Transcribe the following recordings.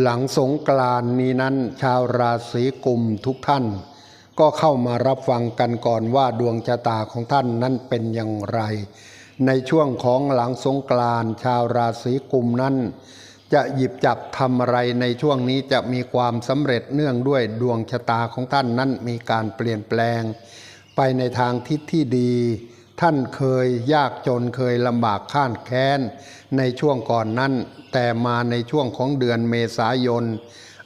หลังสงกรานนี้นั้น ชาวราศีกุมทุกท่าน ก็เข้ามารับฟังกันก่อนว่าดวงชะตาของท่านนั้นเป็นอย่างไร ในช่วงของหลังสงกรานชาวราศีกุมนั้น จะหยิบจับทำอะไรในช่วงนี้จะมีความสำเร็จเนื่องด้วยดวงชะตาของท่านนั้นมีการเปลี่ยนแปลง ไปในทางทิศที่ดี ท่านเคยยากจนเคยลำบากข้านแค้น ในช่วงก่อนนั้น แต่มาในช่วงของเดือนเมษายน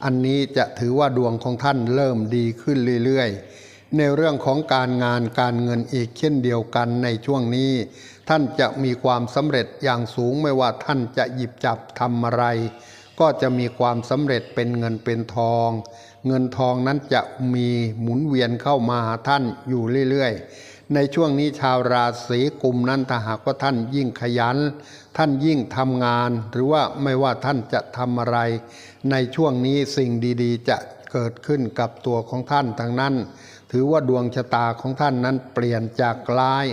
อันนี้จะถือว่าดวงของท่านเริ่มดีขึ้นเรื่อยๆ ในเรื่องของการงานการเงินอีกเช่นเดียวกันในช่วงนี้ ท่านจะมีความสำเร็จอย่างสูงไม่ว่าท่านจะหยิบจับทำอะไร ก็จะมีความสำเร็จเป็นเงินเป็นทอง เงินทองนั้นจะมีหมุนเวียนเข้ามาท่านอยู่เรื่อยๆ ในช่วงนี้ชาวราศีกุมนั้นถ้าหากว่าท่านยิ่งขยัน ท่านยิ่งทำงาน หรือว่าไม่ว่าท่านจะทำอะไร ในช่วงนี้สิ่งดีๆ จะเกิดขึ้นกับตัวของท่านทั้งนั้น ถือว่าดวงชะตาของท่านนั้นเปลี่ยนจากร้าย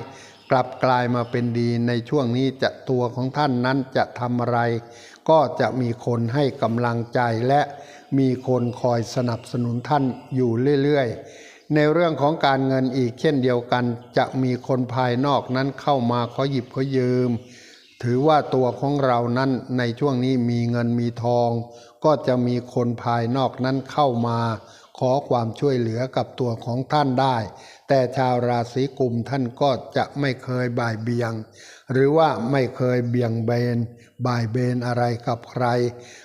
กลับกลายมาเป็นดี ในช่วงนี้จะตัวของท่านนั้นจะทำอะไร ก็จะมีคนให้กำลังใจและมีคนคอยสนับสนุนท่านอยู่เรื่อยๆ ในเรื่องของการเงินอีกเช่นเดียวกัน จะมีคนภายนอกนั้นเข้ามาขอหยิบขอยืม ถือว่าตัวของเรานั้นในช่วงนี้มีเงินมีทอง ก็จะมีคนภายนอกนั้นเข้ามา ขอความช่วยเหลือกับตัวของท่านได้ แต่ชาวราศีกุมท่านก็จะไม่เคยบ่ายเบียง หรือว่าไม่เคยเบี่ยงเบน บ่ายเบนอะไรกับใคร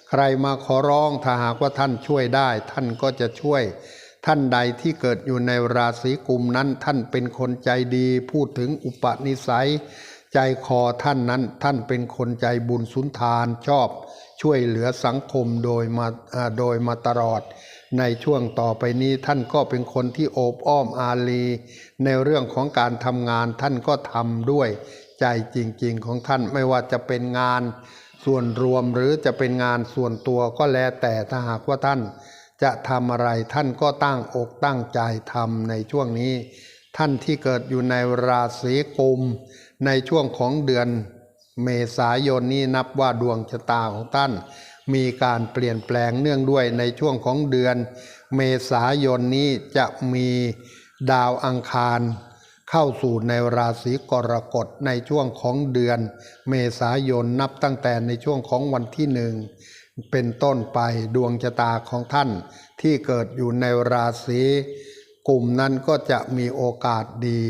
ใครมาขอร้องถ้าหากว่าท่านช่วยได้ ท่านก็จะช่วย ท่านใดที่เกิดอยู่ในราศีกุมนั้นท่านเป็นคนใจดีพูดถึงอุปนิสัย ใจคอท่านนั้นท่านเป็นคนใจบุญสุนทานชอบ ช่วยเหลือสังคมโดยมาโดยมาตลอด ในช่วงต่อไปนี้ท่านก็เป็นคนที่โอบอ้อมอารี ในเรื่องของการทำงานท่านก็ทำด้วย ใจจริงๆของท่านไม่ว่าจะเป็นงาน ส่วนรวมหรือจะเป็นงานส่วนตัวก็แล้วแต่ถ้าหากว่าท่าน จะทำอะไรท่านก็ตั้งอกตั้งใจทำในช่วงนี้ ท่านที่เกิดอยู่ในราศีกุม ในช่วงของเดือนเมษายนนี้นับว่าดวงชะตาของท่าน มีการเปลี่ยนแปลงเนื่องด้วยในช่วงของเดือน เมษายนนี้จะมีดาวอังคาร เข้าสู่ในราศีกรกฎในช่วงของเดือน เมษายนนับตั้งแต่ในช่วงของวันที่หนึ่ง เป็นต้นไปดวงชะตาของท่านที่เกิดอยู่ในราศีกลุ่มนั้นก็จะมีโอกาสดี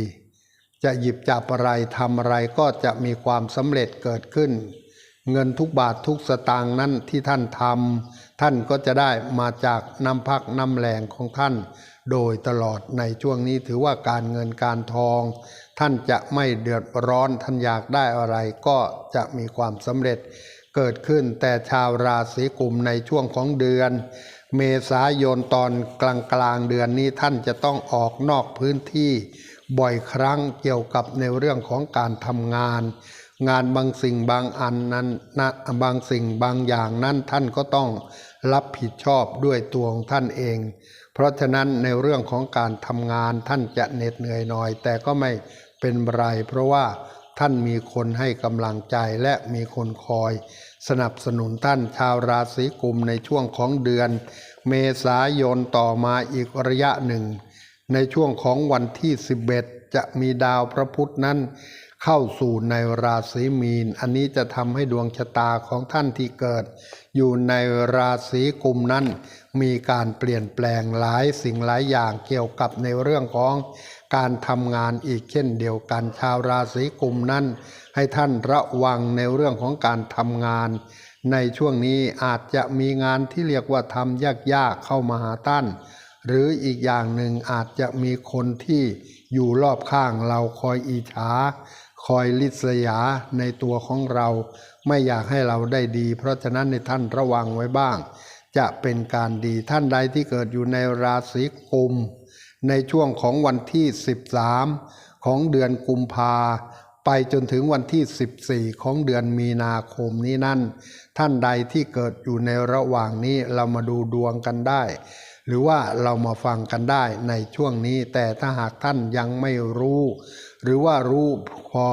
จะหยิบจับอะไรทำอะไรก็จะมีความสำเร็จเกิดขึ้น เงินทุกบาททุกสตางค์นั้นที่ท่านทำท่านก็จะได้มาจากน้ำพักน้ำแรงของท่าน โดยตลอดในช่วงนี้ถือว่าการเงินการทอง ท่านจะไม่เดือดร้อนท่านอยากได้อะไรก็จะมีความสำเร็จ เกิดขึ้นแต่ชาวราศีกุมในช่วงของเดือน เมษายนตอนกลางกลางเดือนนี้ท่านจะต้องออกนอกพื้นที่บ่อยครั้งเกี่ยวกับในเรื่องของการทำงาน งานบางสิ่งบางอันนั้นนะบางสิ่งบางอย่างนั้นท่านก็ต้องรับผิดชอบด้วยตัวของท่านเอง เพราะฉะนั้นในเรื่องของการทำงานท่านจะเหน็ดเหนื่อยหน่อย แต่ก็ไม่เป็นไร เพราะว่า ท่านมีคนให้กำลังใจและมีคนคอย สนับสนุนท่านชาวราศีกุมในช่วงของเดือน เมษายนต่อมาอีกระยะหนึ่ง ในช่วงของวันที่ 11 จะมีดาวพระพุธนั้น เข้าสู่ในราศีมีน อันนี้จะทำให้ดวงชะตาของท่านที่เกิด อยู่ในราศีกุมนั้น มีการเปลี่ยนแปลงหลายสิ่งหลายอย่างเกี่ยวกับในเรื่องของ การทำงานอีกเช่นเดียวกัน ชาวราศีกุมนั้น ให้ท่านระวังในเรื่องของการทำงาน ในช่วงนี้อาจจะมีงานที่เรียกว่าทำยากๆเข้ามาหาท่านหรืออีกอย่างหนึ่งอาจจะมีคนที่อยู่รอบข้างเราคอยอิจฉาคอยลิษยาในตัวของเรา ไม่อยากให้เราได้ดี เพราะฉะนั้นในท่านระวังไว้บ้าง จะเป็นการดีท่านใดที่เกิดอยู่ในราศีกุม ในช่วงของวันที่ 13 ของเดือนกุมภาไปจนถึงวันที่ 14 ของเดือนมีนาคมนี้นั่น ท่านใดที่เกิดอยู่ในระหว่างนี้เรามาดูดวงกันได้ หรือว่าเรามาฟังกันได้ในช่วงนี้ แต่ถ้าหากท่านยังไม่รู้ หรือว่ารู้พอ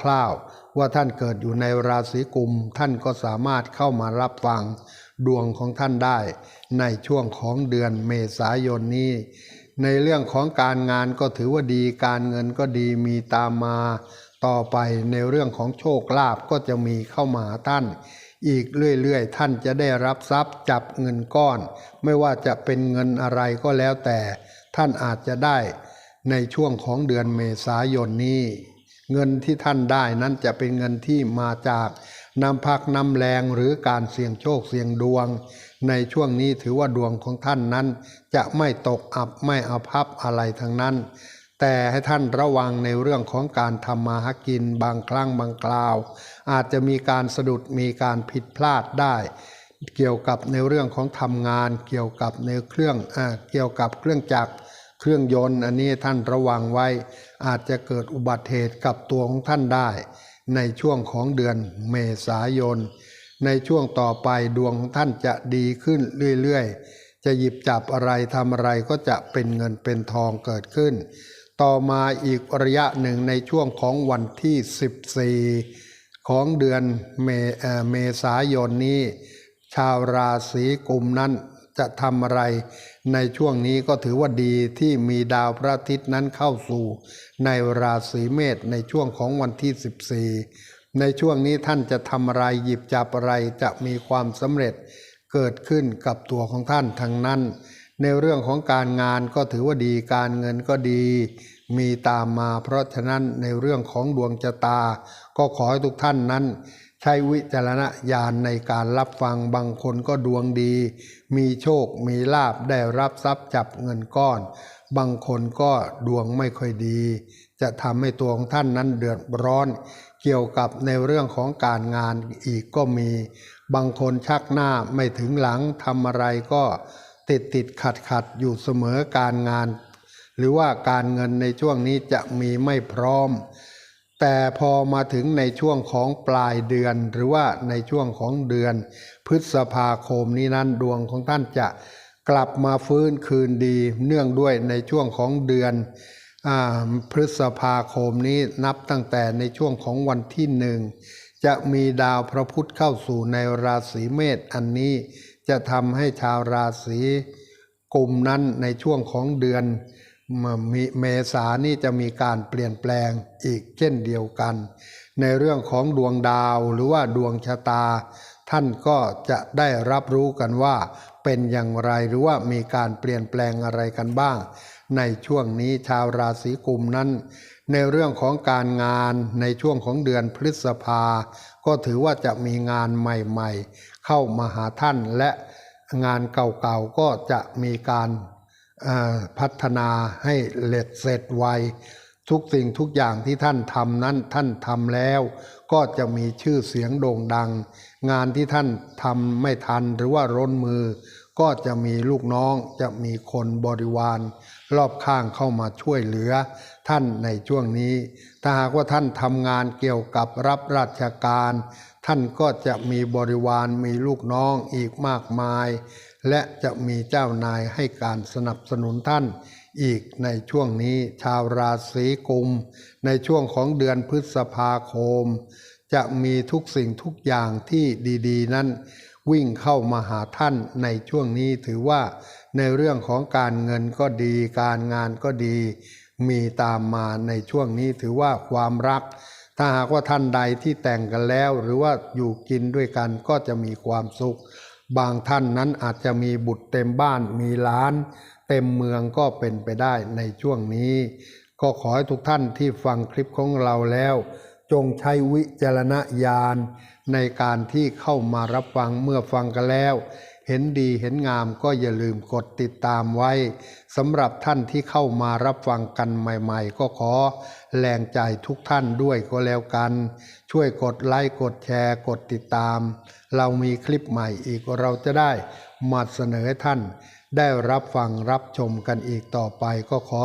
คร่าวๆว่าท่านเกิดอยู่ในราศีกุม ท่านก็สามารถเข้ามารับฟังดวงของท่านได้ ในช่วงของเดือนเมษายนนี้ ในเรื่องของการงานก็ถือว่าดี การเงินก็ดีมีตามมาต่อไปในเรื่องของโชคลาภก็จะมีเข้ามาท่าน อีกเรื่อยๆ ท่านจะได้รับทรัพย์จับเงินก้อน ไม่ว่าจะเป็นเงินอะไรก็แล้วแต่ ท่านอาจจะได้ในช่วงของเดือนเมษายนนี้ เงินที่ท่านได้นั้นจะเป็นเงินที่มาจากน้ำพักน้ำแรงหรือการเสี่ยงโชคเสี่ยงดวง ในช่วงนี้ถือว่าดวงของท่านนั้น จะไม่ตกอับไม่อาภัพอะไรทั้งนั้น แต่ให้ท่านระวังในเรื่องของการทำมาหากินบางครั้งบางคราว อาจจะมีการสะดุดมีการผิดพลาดได้ เกี่ยวกับในเรื่องของทำงาน เกี่ยวกับในเครื่องอ่าเกี่ยวกับเครื่องจักรเครื่องยนต์อันนี้ท่านระวังไว้ อาจจะเกิดอุบัติเหตุกับตัวของท่านได้ ในช่วงของเดือนเมษายน ในช่วงต่อไปดวงของท่านจะดีขึ้นเรื่อยๆ จะหยิบจับอะไรทำอะไรก็จะเป็นเงินเป็นทองเกิดขึ้น ต่อมาอีกระยะหนึ่งในช่วงของวันที่ 14 ของเดือนเมเเมษายนนี้ ชาวราศีกุมนั้นจะทำอะไร ในช่วงนี้ก็ถือว่าดีที่มีดาวพระอาทิตย์นั้นเข้าสู่ ในราศีเมษในช่วงของวันที่ 14 ในช่วงนี้ท่านจะทำอะไรหยิบจับอะไรจะมีความสำเร็จเกิดขึ้นกับตัวของท่านทั้งนั้น ในเรื่องของการงานก็ถือว่าดีการเงินก็ดี มีตามมา เพราะฉะนั้นในเรื่องของดวงชะตา ก็ขอให้ทุกท่านนั้น ใช้วิจารณญาณในการรับฟังบางคนก็ดวงดี มีโชคมีลาบได้รับทรัพย์จับเงินก้อน บางคนก็ดวงไม่ค่อยดี จะทำให้ตัวของท่านนั้นเดือดร้อน เกี่ยวกับในเรื่องของการงานอีกก็มี บางคนชักหน้าไม่ถึงหลังทำอะไรก็ติดติดขัดขัดอยู่เสมอการงาน หรือว่าการเงินในช่วงนี้จะมีไม่พร้อม แต่พอมาถึงในช่วงของปลายเดือน หรือว่าในช่วงของเดือน พฤษภาคมนี้นั้นดวงของท่านจะกลับมาฟื้นคืนดี เนื่องด้วยในช่วงของเดือนอพฤษภาคมนี้นับตั้งแต่ในช่วงของวันที่หนึ่งจะมีดาวพระพุธเข้าสู่ในราศีเมษอันนี้จะทำให้ชาวราศีกุมนั้นในช่วงของเดือน เมษานี่จะมีการเปลี่ยนแปลงอีกเช่นเดียวกัน ในเรื่องของดวงดาวหรือว่าดวงชะตา ท่านก็จะได้รับรู้กันว่า เป็นอย่างไรหรือว่ามีการเปลี่ยนแปลงอะไรกันบ้าง ในช่วงนี้ชาวราศีกุมนั้น ในเรื่องของการงานในช่วงของเดือนพฤษภา ก็ถือว่าจะมีงานใหม่ๆ เข้ามาหาท่านและงานเก่าๆก็จะมีการ พัฒนาให้เล็ดเสร็จไว ทุกสิ่งทุกอย่างที่ท่านทำนั้นท่านทำแล้ว ก็จะมีชื่อเสียงโด่งดัง งานที่ท่านทำไม่ทันหรือว่าร้นมือ ก็จะมีลูกน้องจะมีคนบริวาร รอบข้างเข้ามาช่วยเหลือท่านในช่วงนี้ ถ้าหากว่าท่านทำงานเกี่ยวกับรับราชการ ท่านก็จะมีบริวารมีลูกน้องอีกมากมาย และจะมีเจ้านายให้การสนับสนุนท่านอีกในช่วงนี้ชาวราศีกุม ในช่วงของเดือนพฤษภาคม จะมีทุกสิ่งทุกอย่างที่ดี ๆ นั้น วิ่งเข้ามาหาท่านในช่วงนี้ถือว่าในเรื่องของการเงินก็ดี การงานก็ดี มีตามมาในช่วงนี้ถือว่าความรัก ถ้าหากว่าท่านใดที่แต่งกันแล้ว หรือว่าอยู่กินด้วยกันก็จะมีความสุข บางท่านนั้นอาจจะมีบุตรเต็มบ้านมีล้าน เต็มเมืองก็เป็นไปได้ในช่วงนี้ ก็ขอให้ทุกท่านที่ฟังคลิปของเราแล้ว จงใช้วิจารณญาณในการที่เข้ามารับฟังเมื่อฟังกันแล้ว เห็นดีเห็นงามก็อย่าลืมกดติดตามไว้สำหรับท่านที่เข้ามารับฟังกันใหม่ๆ ก็ขอแรงใจทุกท่านด้วยก็แล้วกัน ช่วยกดไลค์กดแชร์กดติดตาม เรามีคลิปใหม่อีกเราจะได้มาเสนอให้ท่าน ได้รับฟังรับชมกันอีกต่อไปก็ขอ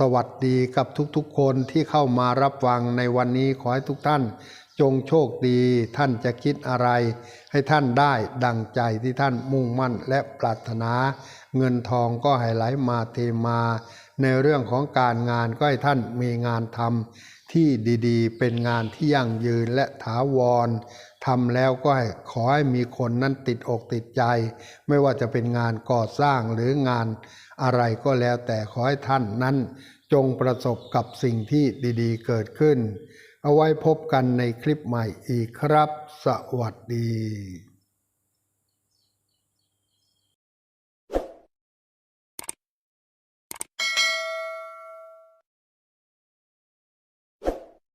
สวัสดีกับทุกๆคนที่เข้ามารับฟังในวันนี้ขอให้ทุกท่าน จงโชคดีท่านจะคิดอะไร ให้ท่านได้ดังใจที่ท่านมุ่งมั่นและปรารถนา เงินทองก็ให้ไหลมาเทมา ในเรื่องของการงานก็ให้ท่านมีงานทำที่ดีๆ เป็นงานที่ยั่งยืนและถาวรทำแล้วก็ให้ขอให้มีคนนั้นติดอกติดใจ ไม่ว่าจะเป็นงานก่อสร้างหรืองาน อะไรก็แล้วแต่ขอให้ท่านนั้นจงประสบกับสิ่งที่ดีๆ เกิดขึ้น เอาไว้พบกันในคลิปใหม่อีกครับ สวัสดี